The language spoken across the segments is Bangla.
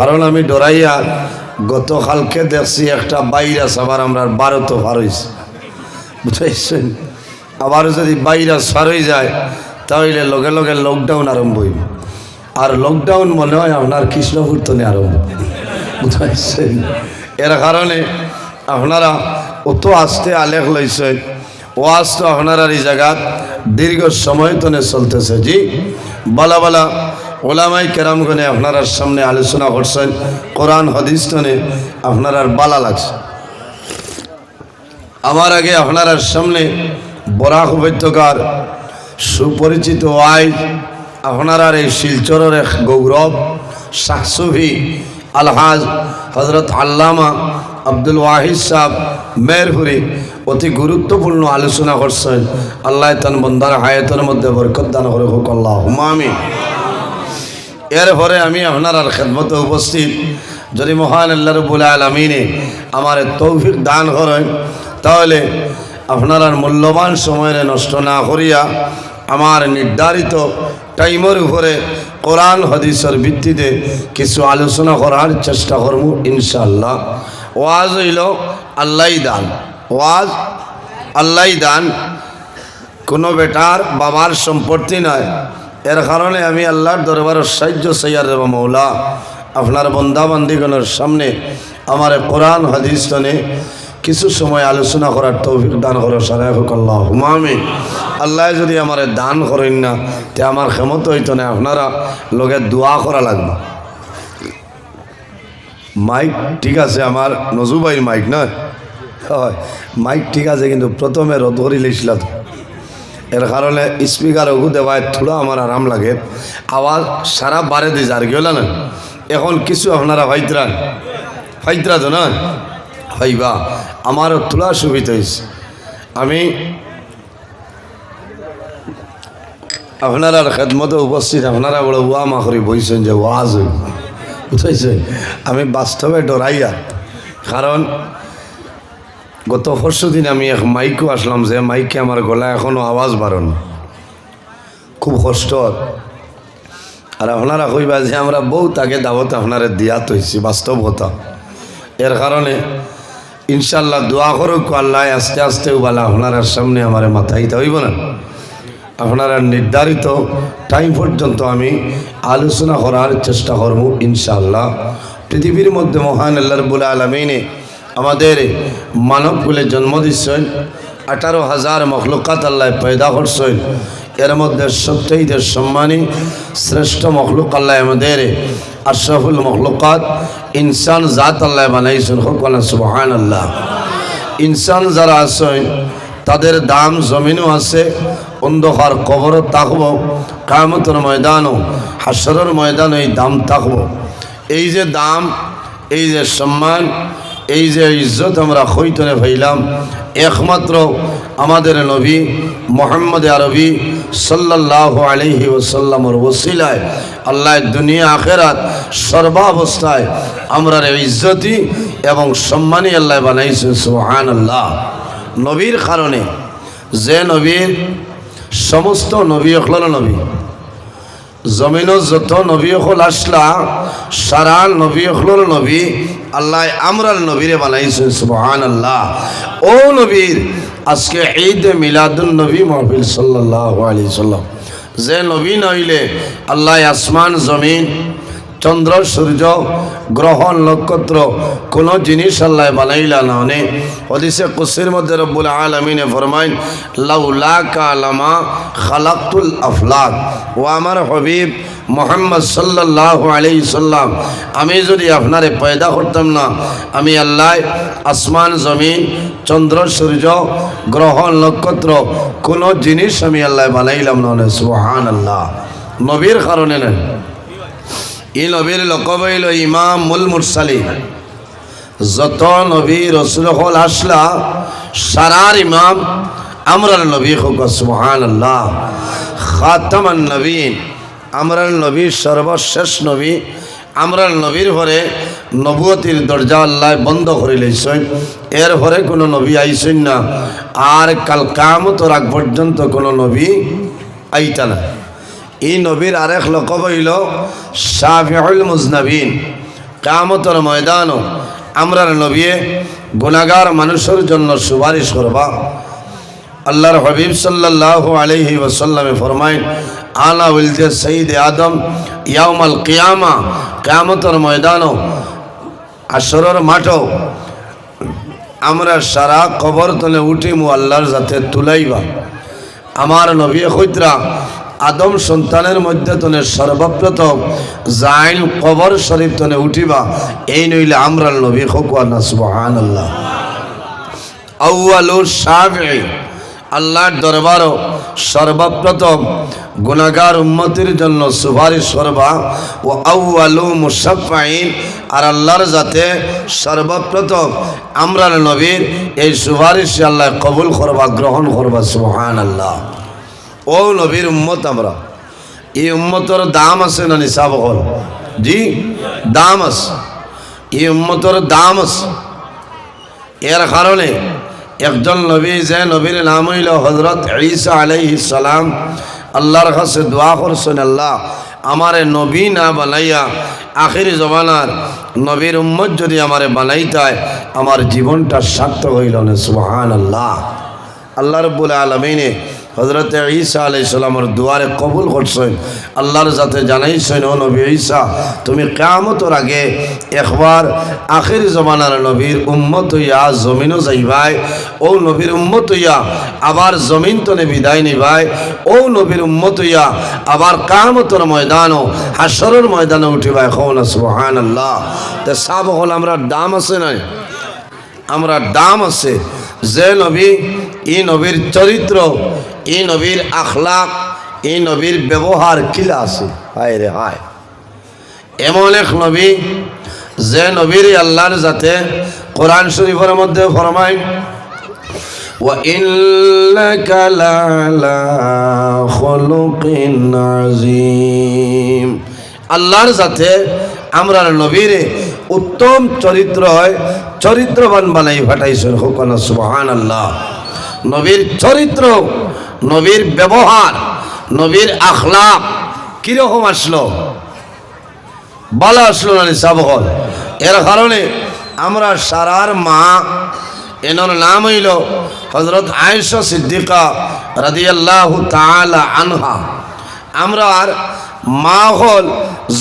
কারণ আমি ডরাইয়া গতকালকে দেখছি একটা ভাইরাস আবার আমরা বারোতে পার হয়েছে বুঝাইছেন? আবার যদি ভাইরাস পার হয়ে যায়, তাহলে লগে লগে লকডাউন আরম্ভ হইব। আর লকডাউন মনে হয় আপনার কৃষ্ণপুর তনে আরম্ভ। বুঝাইছেন? এর কারণে আপনারা অত আস্তে আলেখ লইছেন। ওয়াজ তো আপনারা এই জায়গাত দীর্ঘ সময় তনে চলতেছে। জি, বালা বালা ওলামাই কেরামগণে আপনার সামনে আলোচনা করছেন, কোরআন হদিস তনে আপনার বালা লাগছে আমার আগে আপনার সামনে বরাক উপত্যকার সুপরিচিত আই আপনার এই শিলচরের এক গৌরব শাকসুফি আলহাজ হজরত আল্লামা আব্দুল ওয়াহিদ সাহ মেরপুরি অতি গুরুত্বপূর্ণ আলোচনা করছেন। আল্লাহ তান বন্দার হায়াতের মধ্যে বরকত দান করে হোক আল্লাহ। হুমামি এরপরে আমি আপনার আর খেদমতে উপস্থিত। যদি মহান আল্লাহ রবুল আলমিনে আমার তৌফিক দান করেন, তাহলে আপনার আর মূল্যবান সময়ের নষ্ট না করিয়া আমার নির্ধারিত টাইমের উপরে কোরআন, হদিসের ভিত্তিতে কিছু আলোচনা করার চেষ্টা করব ইনশাল্লাহ ওয়াজ হইল আল্লাহ দান। ওয়াজ আল্লাহ দান। কোনো বেটার বাবার সম্পত্তি নয়। এর কারণে আমি আল্লাহর দরবারের সাহায্য সৈয়ার দেব মৌলা, আপনার বন্দাবান্দিগণের সামনে আমার কোরআন, হাদিস টানে কিছু সময় আলোচনা করার তৌফিক দান করো সারাই হোক আল্লাহ হুমামি আল্লাহ যদি আমার দান করেন না, তে আমার ক্ষমতা হইতো না, আপনারা লগে দোয়া করা লাগবে। মাইক ঠিক আছে, আমার নজুবাইর মাইক নয়? হয়, মাইক ঠিক আছে, কিন্তু প্রথমে রদ করি লেছিল তো এর কারণে স্পিকার ওগু দেওয়ায় থোড়া আমার আরাম লাগে। আওয়াজ সারা বারে দিয়ে যার গেল না? এখন কিছু আপনারা ফাইতরান ফাইতরা তো না? ফাইবা আমারও তোলা সুবিধা হয়েছে আমি আপনারা খেদমতে উপস্থিত, আপনারা বড় ওয়া মাখরি বইছেন যে ওয়াজ হইব বুঝাইছে? আমি বাস্তবে ডরাইয়া কারণ গত পরশু দিন আমি এক মাইকও আসলাম যে মাইকে আমার গলা এখনও আওয়াজ বাড়ন খুব কষ্ট। আর আপনারা কইবা যে আমরা বউ তাকে দাবত আপনারা দিয়া তৈছি বাস্তব কথা এর কারণে ইনশাল্লাহ দোয়া করুক আল্লাহ আস্তে আস্তে বালা আপনার সামনে আমার মাথাইতে হইব না। আপনারা নির্ধারিত টাইম পর্যন্ত আমি আলোচনা করার চেষ্টা করব ইনশাল্লাহ পৃথিবীর মধ্যে মহান আল্লাহ রবুল আলমিনে আমাদের মানবকুলে জন্ম দিচ্ছেন আঠারো হাজার মখলুকাত আল্লাহ পয়দা করছেন। এর মধ্যে সবচেয়ে সম্মানী শ্রেষ্ঠ মখলুক আল্লাহ আমাদের আশরাফুল মখলুকাত। ইনসান জাত আল্লাহ বানাইছেন হকাল্লা সুবহান আল্লাহ ইনসান যারা আছেন, তাদের দাম জমিনও আছে, অন্ধকার কবরও থাকব কামতর ময়দানও হাসরের ময়দানও এই দাম থাকব। এই যে দাম, এই যে সম্মান এই যে ইজ্জত আমরা হইতনে ভাইলাম, একমাত্র আমাদের নবী মোহাম্মদ আরবি সাল্লাহ আলহি ওসাল্লামর ওসিলায়, আল্লাহ দুনিয়া আখেরাত সর্বাবস্থায় আমরা ইজ্জতি এবং সম্মানী আল্লাহ বানাইছে সুহান আল্লাহ নবীর কারণে যে নবীর সমস্ত নবী অখল নবী জমিন যত নবী হল আসলা সারা নবী হল নবী, আল্লাহ আমরাল নবীরে বানাইছে সুবহান আল্লাহ ও নবীর, আজকে ঈদ মিলাদুল নবী মহফিল সাল্লাহ আলি সাল্লাম যে নবী নইলে আল্লাহ আসমান, জমিন চন্দ্র, সূর্য, গ্রহ, নক্ষত্র, কোনো জিনিস আল্লাহ বানাইলা না অনে হদিসে কুসির মধ্যে রব্বুল আলমিনে ফরমাইন লাউলা কালামা খালাকুল আফলাক। ও আমার হবিব মোহাম্মদ সাল্লাহ আলি সাল্লাম, আমি যদি আপনারে পয়দা করতাম না, আমি আল্লাহ আসমান, জমিন, চন্দ্র, সূর্য, গ্রহ, নক্ষত্র, কোনো জিনিস আমি আল্লাহ বানাইলাম না সুহান আল্লাহ নবীর কারণে নেন ই নবীর লকব হইল ইমাম মুল মুরসালিন। যত নবী রসুল হল আসলা, সারার ইমাম আমরার নবী হোক সুহান আল্লাহ খাতামান নবীন, আমরার নবী সর্বশেষ নবী, আমরার নবীর পরে নবুয়তির দরজা আল্লাহ বন্ধ করে লইছেন। এর পরে কোনো নবী আইসেন না। আর কাল কামতর আগ পর্যন্ত কোনো নবী আইতা না এই নবীর আরেক লকব হইল শাফিউল মুজনাবিন। কামতর ময়দানও আমরার নবিয়ে গুণাগার মানুষের জন্য সুপারিশ করবা। আল্লাহর হবিব সাল্লাহ আলহি ওসাল্লামে ফরমাইন, আলা উলতে সঈদ আদম ইয়ামাল কিয়ামা। কিয়ামতর ময়দানও আসরের মাঠও আমরা সারা কবর তলে উঠিমু আল্লাহর যাতে তুলাইবা। আমার নবী খৈত্রা আদম সন্তানের মধ্যে তনে সর্বপ্রথম জাইল কবর শরীফ তনে উঠিবা। এই নইলে আমরা নবী খকুয়া না সুবহান আল্লাহ আউয়ালু শাফি আল্লাহর দরবারও সর্বপ্রথম গুণাগার উন্মতির জন্য সুপারিশ করবা। ও আউয়ালু মুসাফাইন আর আল্লাহর যাতে সর্বপ্রথম আমরার নবীর এই সুপারিশ আল্লাহ কবুল করবা, গ্রহণ করবা সুহান আল্লাহ ও নবীর উম্মত আমরা। এই উম্মতর দাম আছে না নিসাব হল? জি, দাম আছে। এই উম্মতর দাম আছে। এর কারণে একজন নবী যে নবীর নাম হইল হজরত ঈসা আলাইহি সালাম, আল্লাহর কাছে দোয়া করছেন, আল্লাহ, আমারে নবী না বানাইয়া আখির জমানার নবীর উম্মত যদি আমারে বানাইতায়, আমার জীবনটা সার্থক হইল না সুবহান আল্লাহ আল্লাহ রব্বুল আলমিনে হজরত ঈসা আলাই সালামর দুয়ারে কবুল করছেন, আল্লাহর যাতে জানাইছেন, ও নবী ঈসা, তুমি কেয়ামতর আগে একবার আখির জমানার নবীর উম্মত হইয়া জমিনও যাইবাই, ও নবীর উম্মত হইয়া আবার জমিন তনে বিদায় নিবাই, ও নবীর উম্মত হইয়া আবার কামতর ময়দানও হাসরের ময়দানে উঠিবাই এখন সুহান আল্লাহ তে সাব হল আমরা দাম আছে নাই? আমরা দাম আছে। যে নবী, ই নবীর চরিত্র ই নবীর আখলাক ই নবীর ব্যবহার কিলা আছে হায় রে হায় এমন এক নবী যে নবীর আল্লাহর যাতে কোরআন শরীফের মধ্যে ফরমায় وإنك لعلى خلق عظيم আল্লাহর সাথে আমরা নবীরে উত্তম চরিত্র হয় চরিত্রবান বানাই ফাটাইছেন হুকনা সুবহান আল্লাহ নবীর চরিত্র নবীর ব্যবহার, নবীর আখলাক কীরকম আসলো? ভালো আসলো না সাবহল? এর কারণে আমরা সারার মা, এনার নাম হইল হজরত আয়েশা সিদ্দিকা রাদিয়াল্লাহু তাআলা আনহা। আমরা আর মা হল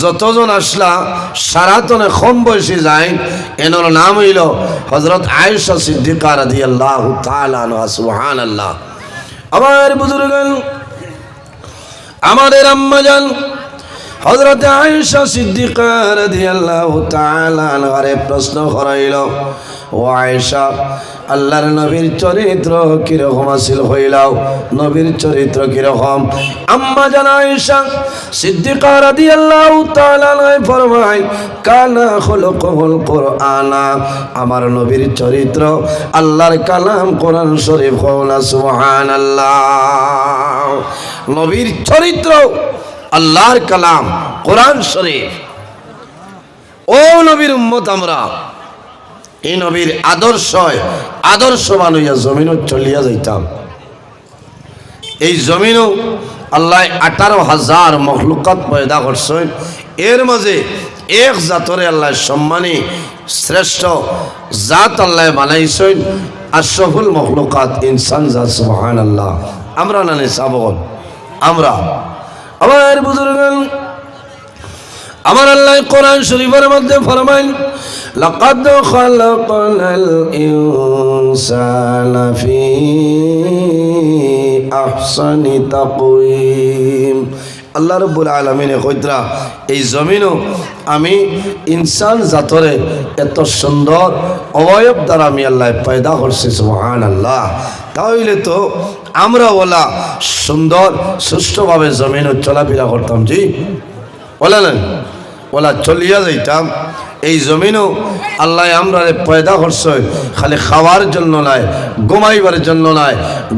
যতজন আসলা, সারাতনে কম বয়সী যায় এনার নাম হইল হজরত আয়েশা সিদ্দিকা রাদিয়াল্লাহু তাআলা আনহা, সুবহানাল্লাহ। আমার বুজুর্গান আমাদের আম্মা যান হজরত আয়সা সিদ্দিকার তাআলা আনহারে প্রশ্ন করাইল ও আয়েশা, আল্লাহর নবীর চরিত্র কীরকম আছিল হইলাও, নবীর চরিত্র কীরকম? আম্মা জান আয়েশা, সিদ্দিকা রাদিয়াল্লাহু তাআলা আনহা ফরমায় কানা খুলুকুল কুরআনা আমার নবীর চরিত্র, আল্লাহর কালাম কোরআন শরীফ কওলা সুবহানাল্লাহ। নবীর চরিত্র, আল্লাহর কালাম কোরআন শরীফ। ও নবীর উম্মত আমরা এই নবীর আদর্শ আদর্শ হইয়া জমিনও চলিয়া যাইতাম। এই জমিনও আল্লাহ আঠারো হাজার মখলুকাত পয়দা করছেন। এর মাঝে এক জাতরে আল্লাহ সম্মানী শ্রেষ্ঠ জাত আল্লাহ বানাইছেন। আশরফুল মখলুকাত ইনসান জাত সুবহান আল্লাহ আমরা না সাবল আমরা। আমার বুজুর্গ আমার আল্লাহ কোরআন শরীফের মধ্যে ফরমাইন لقد خلقنا الإنسان في أحسن تقويم আল্লাহ রব্বুল আলমিনে কইতরা এই জমিনও আমি ইনসান জাতরে এত সুন্দর অবয়ব দ্বারা আমি আল্লাহ পয়দা করছি সুহান আল্লাহ তাহলে তো আমরা ওলা সুন্দর সুষ্ঠুভাবে জমিনও চলাফেরা করতাম জি বলে না ওলা চলিয়া যাইতাম এই জমিনও আল্লাহ আমরা পয়দা করছে খালি খাওয়ার জন্য নয় ঘুমাইবার জন্য নয়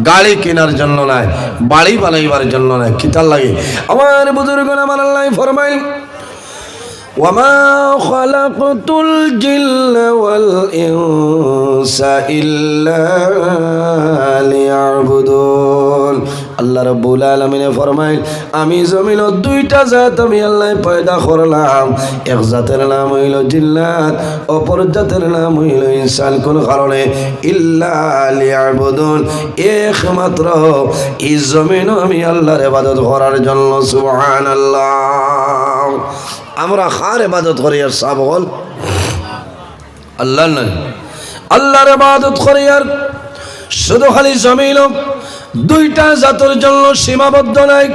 গাড়ি কেনার জন্য নয় বাড়ি বানাইবার জন্য নয় কিতার লাগে আমার বুজুর্গ আমার আল্লাহ ফরমাইল وما خلقت الجن والإنس إلا ليعبدون আল্লাহ রব্বুল আলমিনে ফরমাইল, আমি জমিন দুইটা জাত আমি আল্লাহ পয়দা করলাম। এক জাতের নাম হইল জিল্লাত অপর জাতের নাম হইল ইনসান। কোন কারণে? ইল্লা লিয়াবুদুন, একমাত্র এই জমিন আমি আল্লাহর ইবাদত করার জন্য, সুবহানাল্লাহ। আমরা খার ইবাদত করি আর সাব হল? আল্লাহর নামে আল্লাহর ইবাদত করি আর শুধু খালি জমিন দুইটা জাতের জন্য সীমাবদ্ধ নাই।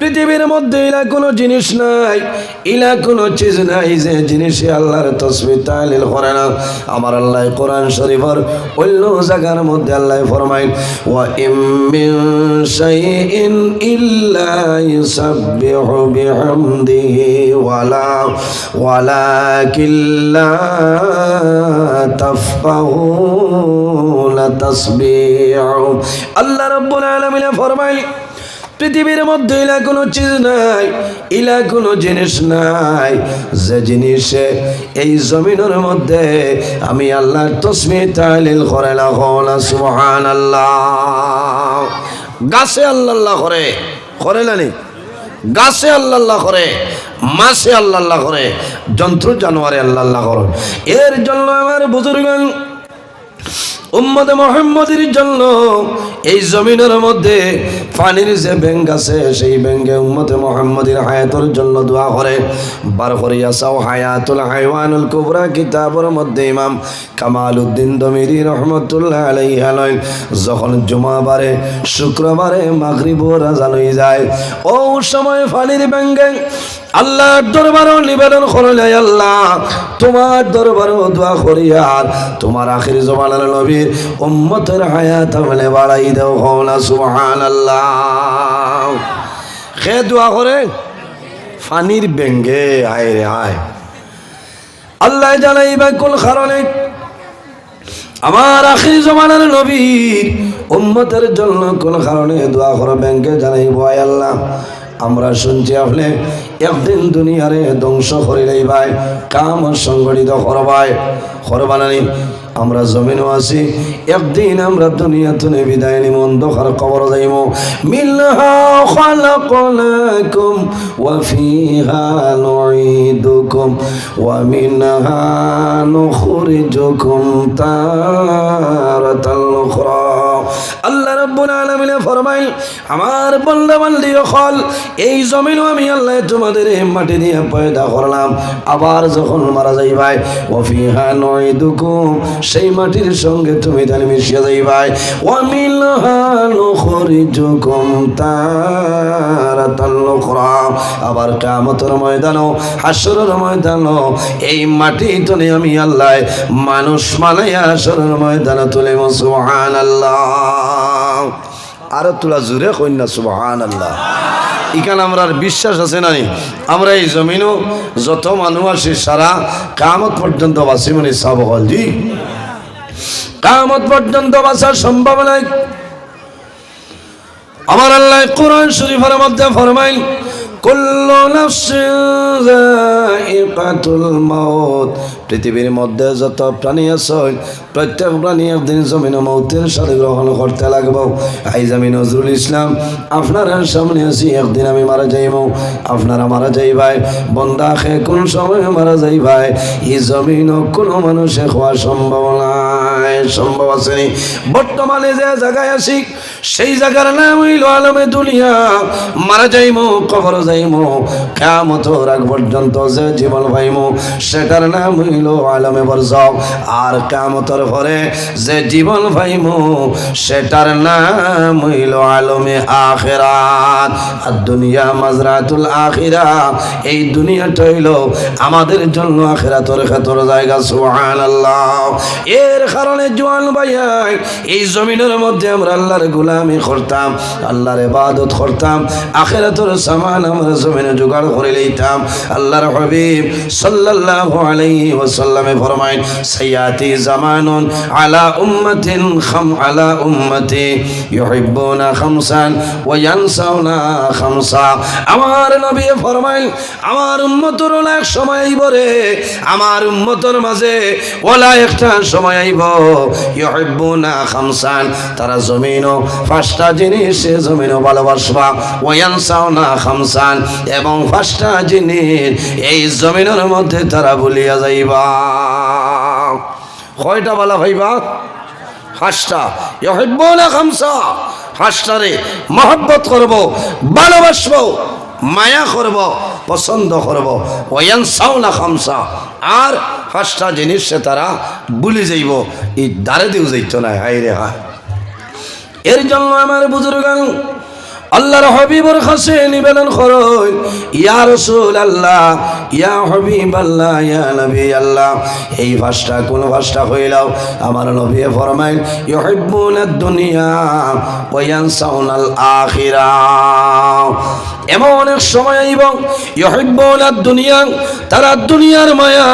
পৃথিবীর মধ্যে ইলা কোনো জিনিস নাই ইলা কোনো চিজ নাই যে জিনিসে আল্লাহর তসবি তালিল করে না। আমার আল্লাহ কোরআন শরীফর অন্য জায়গার মধ্যে আল্লাহ ফরমাইন ওয়া ইম মিন শাইইন ইল্লা ইউসাব্বিহু বিহামদিহি ওয়ালা, ওয়ালাকিল্লা তাফকাহুনা তাসবিহু আল্লাহ রাব্বুল আলামিন ফরমাইন পৃথিবীর মধ্যে ইলা কোনো চিজ নাই, ইলা কোনো জিনিস নাই। যে জিনিসে এই জমিনের মধ্যে আমি আল্লাহর তসমি তালিল করে না হলা সুবহান আল্লাহ গাছে আল্লাহ করে করে না নি? গাছে আল্লাহ করে, মাছে আল্লাহ করে জন্তু জানোয়ারে আল্লাহ করে। এর জন্য আমার বুজুর্গান উম্মদ মোহাম্মদের জন্য এই জমিনের মধ্যে পানির যে ব্যাঙ্ক আছে, সেই ব্যাঙ্কে উম্মদ মোহাম্মদের হায়াতের জন্য দোয়া করে। বার করিয়া চাও, হায়াতুল হাইওয়ানুল কুবরা, কিতাবের মধ্যে ইমাম কামাল উদ্দিন দমিরি রহমতুল্লাহ আলাইহালয় যখন জুমাবারে শুক্রবারে মাগরিব রাজা লই যায়। ও সময় পানির ব্যাঙ্কে আল্লাহর দরবারও নিবেদন করলে আল্লাহ, তোমার দরবারও দোয়া করি আর তোমার আখির জমানের নবীর উম্মতের হায়াত হলে বাড়াই দেও হওনা সুবহান আল্লাহ খে দোয়া করে ফানির ব্যঙ্গে আয় রে আয় আল্লাহ জানাইবা কোন কারণে আমার আখির জমানের নবীর উম্মতের জন্য কোন কারণে দোয়া করে ব্যাংকে জানাইব আয় আল্লাহ। আমরা শুনছি আপনি, একদিন দুনিয়ারে ধ্বংস করিলেই ভাই, কাম সংগঠিত করবাই করবানানি আমরা জমিনও আছি, একদিন আমরা দুনিয়া তুনে বিদায় নিম, অন্ধকার কবর যাইব মিল্লাহা খালাকনাকুম ওয়া ফিহা নুঈদুকুম ওয়া মিনহা নুখরিজুকুম তারাতাল আল্লাহ রাব্বুল আলামিন ফরমাইল, আমার এই জমিনও আমি আল্লাহ তোমাদের মাটি দিয়ে পয়দা করলাম। আবার যখন মারা যাইবাই ওয়াফিহা নুঈদুকুম সেই মাটির সঙ্গে তুমি তাহলে মিশিয়ে যাইবাই। ওয়ামিনহা নুখরিজুকুম তারাতাল উখরা। আবার কিয়ামতের ময়দানও হাসরের ময়দানও, এই মাটি তুলে আমি আল্লাহ মানুষ মানাইয়া হাসরের ময়দানে তুলে সুবহানাল্লাহ। আরও তোলা জুড়ে কন্যা সুবাহান আল্লাহ ইখান আমরা আর বিশ্বাস আছে না আমরা এই জমিনও যত মানুষ আছে সারা কামত পর্যন্ত বাসি মানে সাব হল জি। কামত পর্যন্ত বাসার সম্ভব নাই। আমার আল্লাহ কোরআন শরীফের মধ্যে ফরমাইল কুল্লু নাফসিন যায়িকাতুল পৃথিবীর মধ্যে যত প্রাণী আছে, প্রত্যেক প্রাণী একদিন জমিন মৌতের সাথে গ্রহণ করতে লাগবো। আইজ আমি নজরুল ইসলাম, আপনার সামনে আছি, একদিন আমি মারা যাইব। আপনারা মারা যাইবাই, বন্দা খে কোন সময় মারা যাইবাই। এই জমিন কোনো মানুষে হওয়া সম্ভব নাই, সম্ভব আছে? বর্তমানে যে জায়গায় আছি সেই জায়গার নাম হইল আলমে দুনিয়া। মারা যাইমো, কবর যাইমো কেমত রাগ পর্যন্ত যে জীবন পাইমো, সেটার নাম হইল আলমে বরজাও। আর কেমতর পরে যে জীবন পাইমো, সেটার নাম হইল আলমে আখেরাত। আর দুনিয়া মাজরাতুল আখিরা, এই দুনিয়াটা হইল আমাদের জন্য আখেরাতর খেতর জায়গা সুহান আল্লাহ এর কারণে জোয়ান ভাইয়াই, এই জমিনের মধ্যে আমরা আল্লাহর গোলামি করতাম, আল্লাহর ইবাদত করতাম, আখেরাতর সামান আমরা জমিনে জোগাড় করে লইতাম। আল্লাহর হাবিব সাল্লাল্লাহু আলাইহি ওয়াসাল্লামে ফরমায় সাইয়াতি জামানুন আলা উম্মাতিন খাম, আলা উম্মতি ইউহিব্বুনা খামসান ওয়া ইয়ানসাউনা খামসা। আমার নবী ফরমায় আমার উম্মতর এক সময় আইব রে, আমার উম্মতর মাঝে ওলা একটা সময় আইব, ইউহিব্বুনা খামসান, তারা জমিনও পাঁচটা জিনিস সে জমিনও ভালোবাসবা। ওয়ান সাউনা খামসান। এবং পাঁচটা জিনিস এই জমিনের মধ্যে তারা ভুলিয়া যাইবা। কয়টা বলা ভাইবা? হাসটা ইহিব্বুনা খামসা। হাসটারে মহব্বত করব, ভালোবাসবো, মায়া করব, পছন্দ করব। ওয়ান সাউনা খামসা। আর পাঁচটা জিনিস সে তারা ভুলে যাইব। এই দ্বারে দিও যাইত না হাই রে হায়। এর জন্য আমার বুজুর্গ আল্লাহর হবিবর কাছে নিবেদন করুন। ইয়া রসুল আল্লাহ ইয়া হবিব আল্লাহ ইয়া নবী আল্লাহ এই ভাষটা কোন ভাষটা হইলাও আমার নবী ফরমাইল ইউহিব্বুন দুনিয়া ওয়া ইয়ানসাউনাল আখিরা। এমন অনেক সময় এবং ইউহিব্বুন দুনিয়া তারা দুনিয়ার মায়া,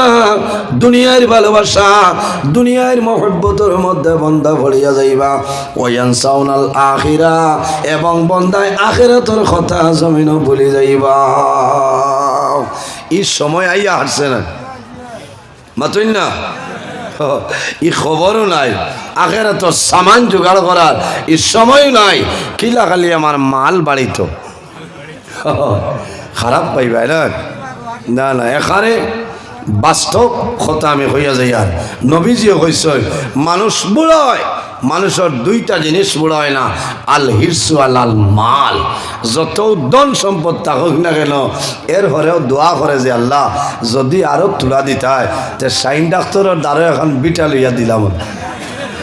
দুনিয়ার ভালোবাসা, দুনিয়ার মহব্বতের মধ্যে বন্ধা ভরিয়া যাইবা। ওয়ান সাউনাল আখিরা এবং বন্দায় আখিরাতের কথা জমিনও ভুলে যাইবা। এই সময় আইয়া হারছে না। মাতুন না? ই খবরও নাই। আখেরা সামান জোগাড় করার ই সময় নাই। কিলা খালি আমার মাল বাড়িত। খারাপ পাইবাই না। না না, এখানে বাস্তব কথা আমি হইয়া যাই আর। নবীজিও কইস মানুষ বুড়ায়, মানুষের দুইটা জিনিস বুড়ায় না, আল হিরসু আল আল মাল। যত ধন সম্পদ থাকুক না কেন, এর হরেও দোয়া করে যে আল্লাহ, যদি আরও তুলা দিতায় তে সাইন ডাক্তারের দ্বারা এখন বিটা লইয়া দিলাম।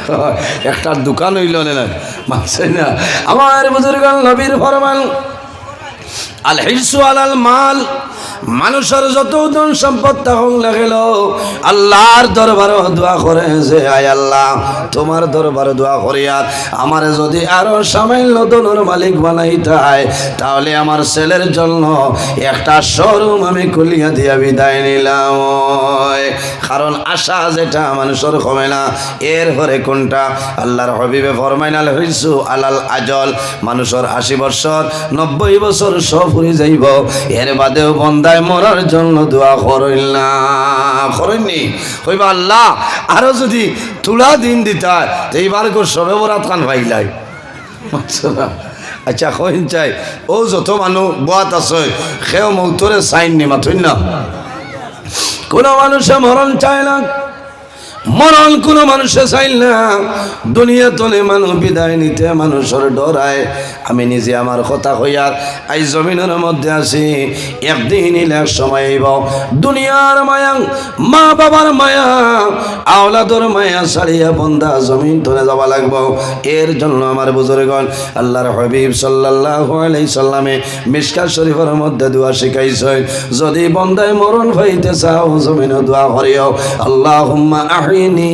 একটা দোকান হইল না, মানছে না। আমার বুজুর্গ নবীর ফরমান আল হিরসু আলাল মাল মানুষের যত ধন সম্পদ তখন লাগেল, আল্লাহর দরবার দোয়া করে যে, আয় আল্লাহ, তোমার দরবার দোয়া করিয়ার আমার যদি আরও সামান্য ধনের মালিক বানাইতে হয়, তাহলে আমার ছেলের জন্য একটা শোরুম আমি খুলিয়া দিয়া বিদায় নিলাম। কারণ আশা যেটা মানুষের কমে না, এর হরে কোনটা আল্লাহর হবিবে ফরমাইনাল হইসু আলাল আজল মানুষের আশি বছর নব্বই বছর সফরে যাইব, এর বাদেও বন্দায় মরার জন্য দোয়া করইল না। করেননি কইবা আল্লাহ, আরও যদি তুলা দিন দিতা এইবার কো সবে বরাত খান ভাইলাই আচ্ছা কইন চাই, ও যত মানুষ বোয়াত আছে, সেও মৌতরে চাইন নি মাথুন না? কোনো মানুষে মরণ চায় না। মরণ কোনো মানুষে চাইল না। দুনিয়া তলে মানুষ বিদায় নিতে মানুষের ডরায়। আমি নিজে আমার কথা হইয়ার আই জমিনের মধ্যে আছি। একদিন এক সময় আইব দুনিয়ার মায়া, মা বাবার মায়া, আওলাদর মায়া ছাড়িয়া বন্ধা জমিন তলে যাওয়া লাগব। এর জন্য আমার বুজুর্গণ, আল্লাহর হবিব সাল্লাল্লাহু আলাইহি সাল্লামে মিশকা শরীফের মধ্যে দোয়া শিখাইছে। যদি বন্দায় মরণ হইতে চাও, জমিনে দোয়া করিও আল্লাহুম্মা আহিনি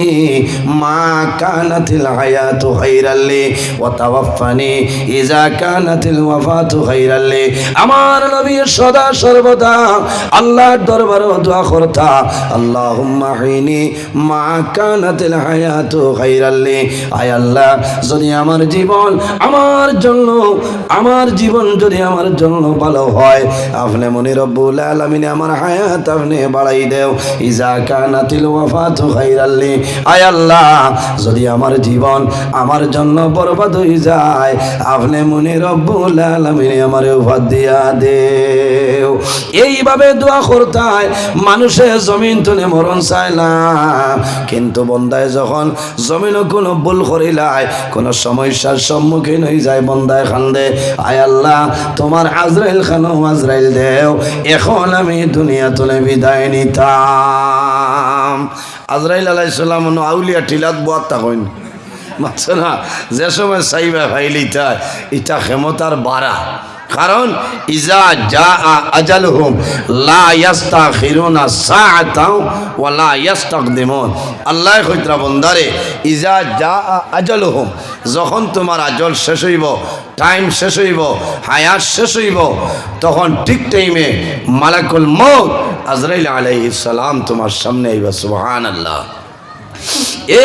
মা কানাতিল হায়াতু খাইরাল্লি ওয়া তাওয়াফানি ইজা কানাতিল ওয়াফাতু খাইরাল্লি আমার নবী সদা সর্বদা আল্লাহর দরবারে দোয়া করতা, আল্লাহুম্মা আহিনি মা কানাতিল হায়াতু খাইরাল্লি আয় আল্লাহ, যদি আমার জীবন আমার জন্য, আমার জীবন যদি আমার জন্য ভালো হয়, আপনি মনে রব্বুল আলামিন আমার হায়াত আপনি বাড়াই দেও। ইজা কানাতিল ওয়াফাতু খাইরাল্লি আয় আল্লাহ, যদি আমার জীবন আমার জন্য বরবাদ হয়ে যায়, আপনি মনে রব্বুল আলামিন আমার উপাদ দিয়া দেও। এইভাবে দোয়া করতায় মানুষের জমিন তুলে মরণ না। কিন্তু বন্দায় যখন জমিনও কোনো ভুল করিলায়, কোনো সমস্যার সম্মুখীন হয়ে যায় বন্দায় খান্দে, আয় আল্লাহ, তোমার আজরাইল খানো আজরাইল দেও, এখন আমি দুনিয়া তুলে বিদায় নিতাম। আজরাইল আলাইসাল্লাম আউলিয়া টিলাত বোয়াত থাকেন মাত্র না যে সময় চাইবা ভাইলি তাই এটা ক্ষমতার বাড়া। কারণ, ইজা যা আজাল হুম লা ইয়াস্তা খিরুনা সাআতাও ওয়া লা ইয়াস্তাকদিমুন। আল্লাহ কইতরা বন্দারে, ইজা যা আজাল হুম যখন তোমার আজল শেষ হইব, টাইম শেষ হইব, হায়াত শেষ হইব, তখন ঠিক টাইমে মালাকুল মৌত আজরাইল আলাইহিস সালাম তোমার সামনে আইবা, সুবহানাল্লাহ।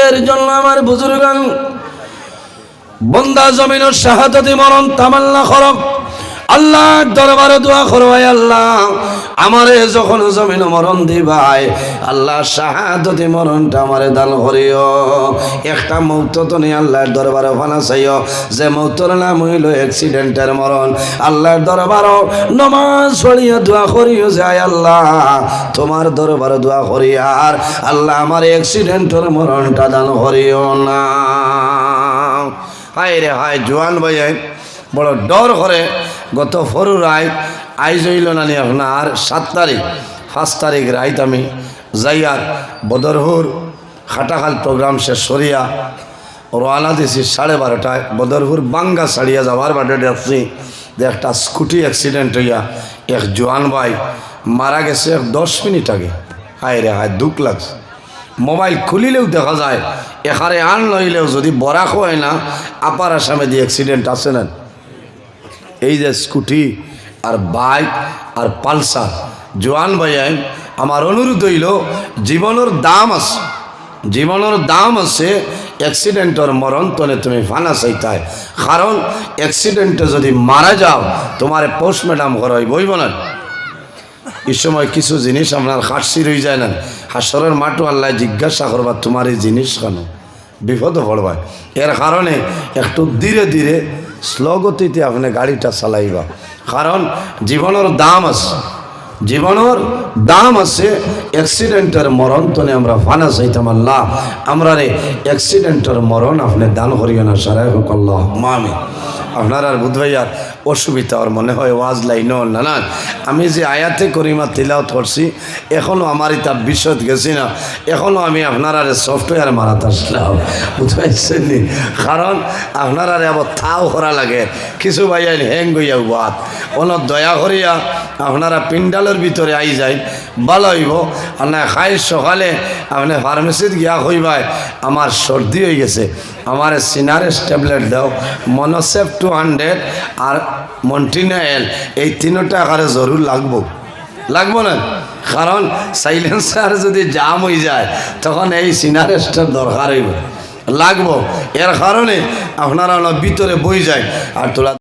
এর জন্য আমার বুজুর্গান, বন্দা জমিনের শাহাদতি মরণ তামান্না খরক আল্লাহ দরবারে দোয়া করো আয় আল্লাহ। আমারে যখন জমিন মরণ দিবাই আল্লাহ শাহাদতি মরণটা আমারে দান করিও। একটা মৌত তো নেই আল্লাহর দরবারে ফানা চাইও। যে মৌতর নাম হইল অ্যাক্সিডেন্টের মরণ। আল্লাহর দরবারও নমাজ পড়িয়া দোয়া করিও যায় আল্লাহ। তোমার দরবারে দোয়া করি আর আল্লাহ আমার অ্যাক্সিডেন্টের মরণটা দান করিও না। হায় রে হায়, জোয়ান ভাই, বড় ডর করে। গত ফরু রায় আইজ হইল নানি আপনার সাত তারিখ, পাঁচ তারিখ রাইত আমি যাইয়ার বদরহুর খাটাখাল প্রোগ্রাম শেষ সরিয়া রওনা দিছি সাড়ে বারোটায়। বদরপুর বাঙ্গা ছাড়িয়া যাওয়ার বাদে দেখছি যে একটা স্কুটি অ্যাক্সিডেন্ট হইয়া এক জোয়ান ভাই মারা গেছে এক দশ মিনিট আগে। হায় রে, হায়, দুঃখ লাগছে। মোবাইল খুলিলেও দেখা যায়, এখানে আন লইলেও যদি বরাক হয় না, আপার আসামে দিয়ে অ্যাক্সিডেন্ট আছে না। এই যে স্কুটি আর বাইক আর পালসার। জোয়ান ভাইয়াই, আমার অনুরোধ হইল, জীবনের দাম আছে, জীবনের দাম আছে অ্যাক্সিডেন্টের মরণ তলে তুমি ফানা চাইতায় কারণ অ্যাক্সিডেন্টে যদি মারা যাও, তোমার পোস্টম্যাডাম ঘর বইব না। এই সময় কিছু জিনিস আপনার হাসি রয়ে যায় না। হাসরের মাঠও আল্লাহ জিজ্ঞাসা করবা, তোমার এই জিনিস কেন? বিপদ পড়বা। এর কারণে একটু ধীরে ধীরে স্লো গতিতে আপনি গাড়িটা চালাইবা। কারণ জীবনের দাম আছে। জীবনের দাম আছে অ্যাক্সিডেন্টের মরণ তনে আমরা ফানা চাইতাম আল্লাহ। আমরা রে অ্যাক্সিডেন্টের মরণ আপনি দান করিও না, সারাই হোক আল্লাহ। মামি। আপনার আর বুধভাইয়ার অসুবিধা আর মনে হয়, ওয়াজ লাইন না না। আমি যে আয়াতে করিমা তিলাওত করছি এখনও আমার এটা বিশদ গেছি না। এখনও আমি আপনার সফটওয়্যার মারাতে আসলাম বুঝতে নি? কারণ আপনার আবার থাও করা লাগে। কিছু ভাইয়া হ্যাং গইয়া বাদ অন দয়া করিয়া আপনারা পিন্ডালের ভিতরে আই যায় ভালো হইব। আর না খাই সকালে আপনি ফার্মেসিত গিয়া হইবাই আমার সর্দি হয়ে গেছে। আমার সিনারেস ট্যাবলেট দাও, মনোসেফ টু হান্ড্রেড আর মন্টিনায়েল এই তিনটা আকারে জরুর লাগবো। লাগবো না? কারণ সাইলেন্সার যদি জাম হয়ে যায়, তখন এই সিনারেস্টার দরকার হইব। লাগবো। এর কারণে আপনারা ভিতরে বই যায়। আর তোরা